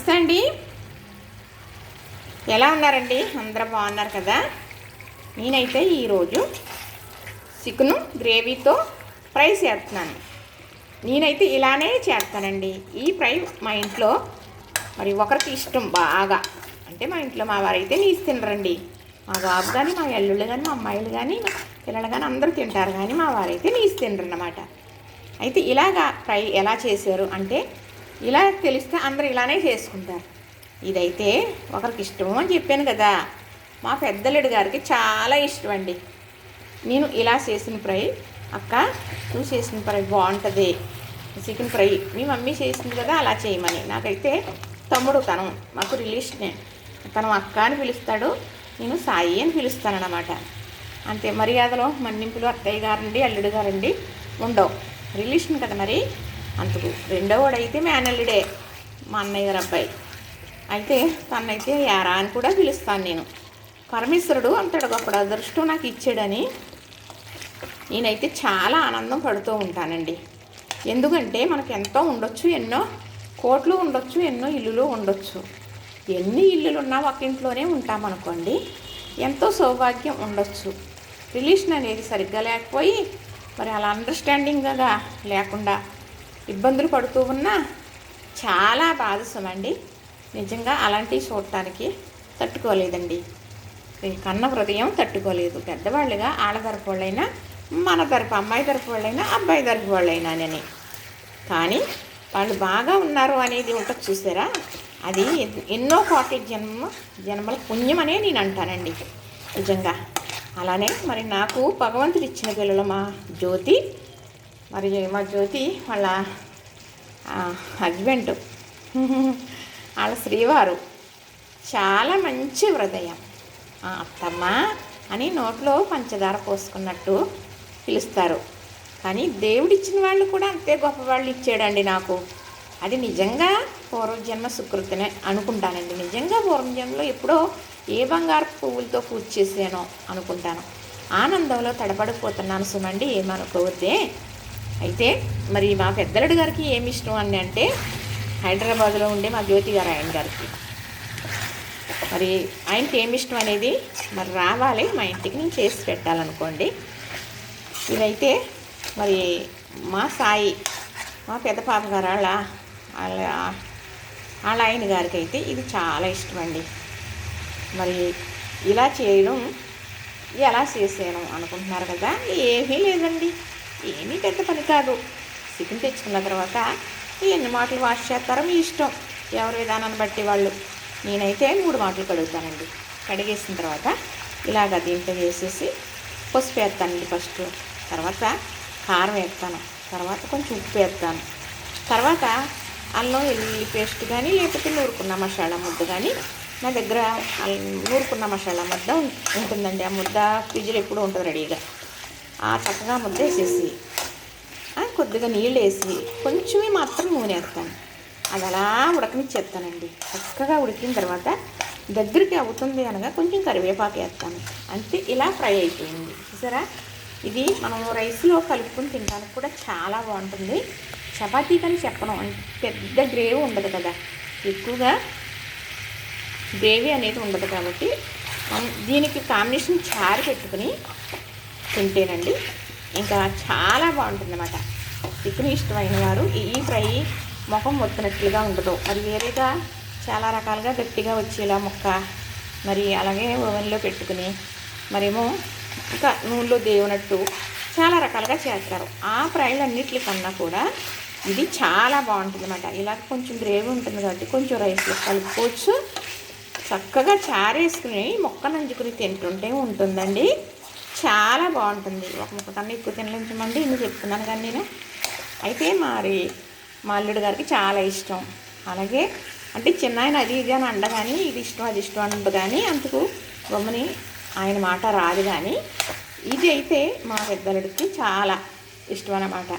నమస్తే అండి. ఎలా ఉన్నారండి? అందరూ బాగున్నారు కదా? నేనైతే ఈరోజు చికెను గ్రేవీతో ఫ్రై చేస్తున్నాను. నేనైతే ఇలానే చేస్తానండి. ఈ ఫ్రై మా ఇంట్లో మరి ఒకరికి ఇష్టం బాగా. అంటే మా ఇంట్లో మా వారైతే నీసి తినరండి. మా బాబు కానీ మా అల్లుళ్ళు కానీ మా అమ్మాయిలు కానీ మా పిల్లలు కానీ అందరూ తింటారు. కానీ మా వారైతే తినరు అన్నమాట అయితే ఇలాగా ఫ్రై ఎలా చేశారు అంటే ఇలా తెలిస్తే అందరూ ఇలానే చేసుకుంటారు. ఇదైతే ఒకరికి ఇష్టము అని చెప్పాను కదా. మా పెద్దలుడు గారికి చాలా ఇష్టం అండి. నేను ఇలా చేసిన ఫ్రై అక్క నువ్వు చేసిన ఫ్రై బాగుంటుంది. చికెన్ ఫ్రై మీ మమ్మీ చేసింది కదా అలా చేయమని. నాకైతే తమ్ముడు తను మాకు రిలేషనే. తను అక్క అని పిలుస్తాడు నేను సాయి అని పిలుస్తానన్నమాట. అంతే మర్యాదలో మన్నింపులు అత్తయ్య గారండి అల్లుడు గారండి ఉండవు. రిలేషన్ కదా మరి. అందుకు రెండో వాడైతే మేనల్లుడే మా అన్నయ్య గారు అబ్బాయి. అయితే తనైతే యారా అని కూడా పిలుస్తాను నేను. పరమేశ్వరుడు అంతటి గొప్ప అదృష్టం నాకు ఇచ్చాడని. నేనైతే చాలా ఆనందం పడుతూ ఉంటానండి. ఎందుకంటే మనకు ఎంతో ఉండొచ్చు ఎన్నో కోట్లు ఉండొచ్చు ఎన్నో ఇల్లులు ఉండొచ్చు. ఎన్ని ఇల్లులు ఉన్నా ఒక ఇంట్లోనే ఉంటామనుకోండి ఎంతో సౌభాగ్యం ఉండొచ్చు. రిలేషన్ అనేది సరిగ్గా లేకపోయి మరి అలా అండర్స్టాండింగ్గా లేకుండా ఇబ్బందులు పడుతూ ఉన్నా చాలా బాధసమండి. నిజంగా అలాంటివి చూడటానికి తట్టుకోలేదండి. కన్న హృదయం తట్టుకోలేదు. పెద్దవాళ్ళుగా ఆడ తరపు వాళ్ళైనా మన తరపు అమ్మాయి తరపు వాళ్ళైనా అబ్బాయి తరపు వాళ్ళైనానని. కానీ వాళ్ళు బాగా ఉన్నారు అనేది ఉంటుంది చూసారా? అది ఎన్నో కోట్ల జన్మ జన్మల పుణ్యం అనే నేను అంటానండి నిజంగా. అలానే మరి నాకు భగవంతుడు ఇచ్చిన పిల్లలు మా జ్యోతి మరి మా జ్యోతి వాళ్ళ హస్బెండ్ వాళ్ళ శ్రీవారు. చాలా మంచి హృదయం. ఆ అత్తమ్మ అని నోట్లో పంచదార పోసుకున్నట్టు పిలుస్తారు. కానీ దేవుడిచ్చిన వాళ్ళు కూడా అంతే గొప్ప వాళ్ళు ఇచ్చాడండి నాకు. అది నిజంగా పూర్వజన్మ సుకృతినే అనుకుంటానండి. నిజంగా పూర్వజన్మలో ఎప్పుడో ఏ బంగారు పువ్వులతో పూజ చేసానో అనుకుంటాను. ఆనందంలో తడబడిపోతున్నాను సుమండి ఏమనుకోవద్దే. అయితే మరి మా పెద్దలడు గారికి ఏమి ఇష్టం అని అంటే హైదరాబాద్లో ఉండే మా జ్యోతి గారు ఆయన గారికి. మరి ఆయనకి ఏమి ఇష్టం అనేది మరి రావాలి మా ఇంటికి నేను చేసి పెట్టాలనుకోండి. ఇదైతే మరి మా సాయి మా పెద్ద పాప గారు వాళ్ళ వాళ్ళ వాళ్ళ ఆయన గారికి అయితే ఇది చాలా ఇష్టం అండి మరి ఇలా చేయడం ఎలా చేసాను అనుకుంటున్నారు కదా ఏమీ లేదండి. ఏమీ పెద్ద పని కాదు. చికెన్ తెచ్చుకున్న తర్వాత ఎన్ని మాటలు వాష్ చేస్తారో మీ ఇష్టం. ఎవరి విధానాన్ని బట్టి వాళ్ళు. నేనైతే మూడు మాటలు కడుగుతానండి. కడిగేసిన తర్వాత ఇలాగ దీంట్లో వేసేసి పసుపు వేస్తానండి ఫస్ట్. తర్వాత కారం వేస్తాను. తర్వాత కొంచెం ఉప్పు వేస్తాను. తర్వాత అల్లం వెల్లుల్లి పేస్ట్ కానీ లేకపోతే నూరుకున్న మసాలా ముద్ద కానీ నా దగ్గర నూరుకున్న మసాలా ముద్ద ఉంటుందండి. ఆ ముద్ద ఫ్రిడ్జ్లో ఎప్పుడూ ఉంటుంది రెడీగా. ఆ చక్కగా ముద్ద వేసేసి కొద్దిగా నీళ్ళు వేసి కొంచెమే మాత్రం నూనె వేస్తాను. అది అలా ఉడకనిచ్చేస్తానండి. చక్కగా ఉడికిన తర్వాత దగ్గరికి అవుతుంది అనగా కొంచెం కరివేపాకు వేస్తాను. అంతే ఇలా ఫ్రై అయిపోయింది. చూసారా? ఇది మనం రైస్లో కలుపుకొని తినడానికి కూడా చాలా బాగుంటుంది. చపాతీ కానీ చెప్పను. పెద్ద గ్రేవీ ఉండదు కదా. ఎక్కువగా గ్రేవీ అనేది ఉండదు కాబట్టి దీనికి కాంబినేషన్ చారు పెట్టుకుని తింటేనండి. ఇంకా చాలా బాగుంటుంది అన్నమాట చికెన్ ఇష్టమైన వారు ఈ ఫ్రై ముఖం మొత్తినట్లుగా ఉండదు. మరి వేరేగా చాలా రకాలుగా గట్టిగా వచ్చేలా ముక్క మరి అలాగే ఓవెన్లో పెట్టుకుని మరేమో ఇంకా నూనెలో దేవునట్టు చాలా రకాలుగా చేస్తారు. ఆ ఫ్రైలు అన్నిటికన్నా కూడా ఇది చాలా బాగుంటుంది అన్నమాట ఇలా కొంచెం గ్రేవీ ఉంటుంది కాబట్టి కొంచెం రైస్లో కలుపుకోవచ్చు. చక్కగా చారేసుకుని మొక్క నంచుకుని తింటుంటే ఉంటుందండి. చాలా బాగుంటుంది. ఒక ముక్క కన్నా ఎక్కువ తినలేంచమండి ఇన్ని చెప్తున్నాను కానీ నేను. అయితే మరి మా అల్లుడు గారికి చాలా ఇష్టం. అలాగే అంటే చిన్న ఆయన అది ఇది అని అండ కానీ ఇది ఇష్టం అది ఇష్టం అండ కానీ అందుకు బొమ్మని ఆయన మాట రాదు కానీ ఇది అయితే మా పెద్దలుడికి చాలా ఇష్టం అన్నమాట.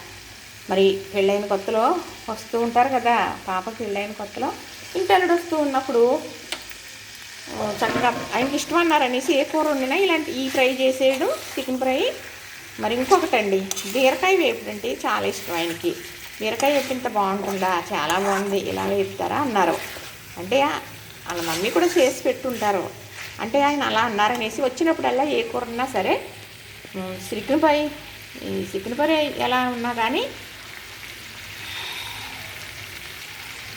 మరి పెళ్ళైన కొత్తలో వస్తూ ఉంటారు కదా పాప పెళ్ళైన కొత్తలో ఇంటల్లుడు వస్తూ ఉన్నప్పుడు చక్కగా ఆయనకి ఇష్టం అన్నారనేసి ఏ కూర వండినా ఇలాంటి ఈ ఫ్రై చేసేయడం చికెన్ ఫ్రై. మరి ఇంకొకటండి బీరకాయ వేపుడు అంటే చాలా ఇష్టం ఆయనకి. బీరకాయ వేపింత బాగుంటుందా? చాలా బాగుంది. ఇలా వేపుతారా? అన్నారు. అంటే వాళ్ళ మమ్మీ కూడా చేసి పెట్టుంటారు. అంటే ఆయన అలా అన్నారనేసి వచ్చినప్పుడల్లా ఏ కూర ఉన్నా సరే చికెన్ పై ఈ చికెన్ ఫ్రై ఎలా ఉన్నా కానీ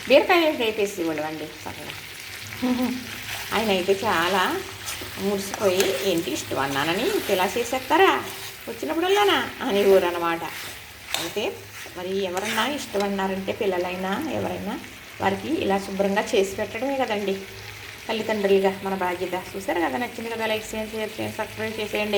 బీరకాయ వేపేసి అండి. చక్కగా. ఆయన అయితే చాలా మురిసిపోయి ఏంటి ఇష్టం అన్నానని ఇంత ఇలా చేసేస్తారా? వచ్చినప్పుడల్లానా? అని ఊరన్నమాట. అయితే మరి ఎవరన్నా ఇష్టం అన్నారంటే పిల్లలైనా ఎవరైనా వారికి ఇలా శుభ్రంగా చేసి పెట్టడమే కదండి. తల్లిదండ్రులుగా మన బాధ్యత. చూసారు కదా నచ్చింది కదా లైక్ చేయండి షేర్ చేయండి సబ్స్క్రైబ్ చేసేయండి.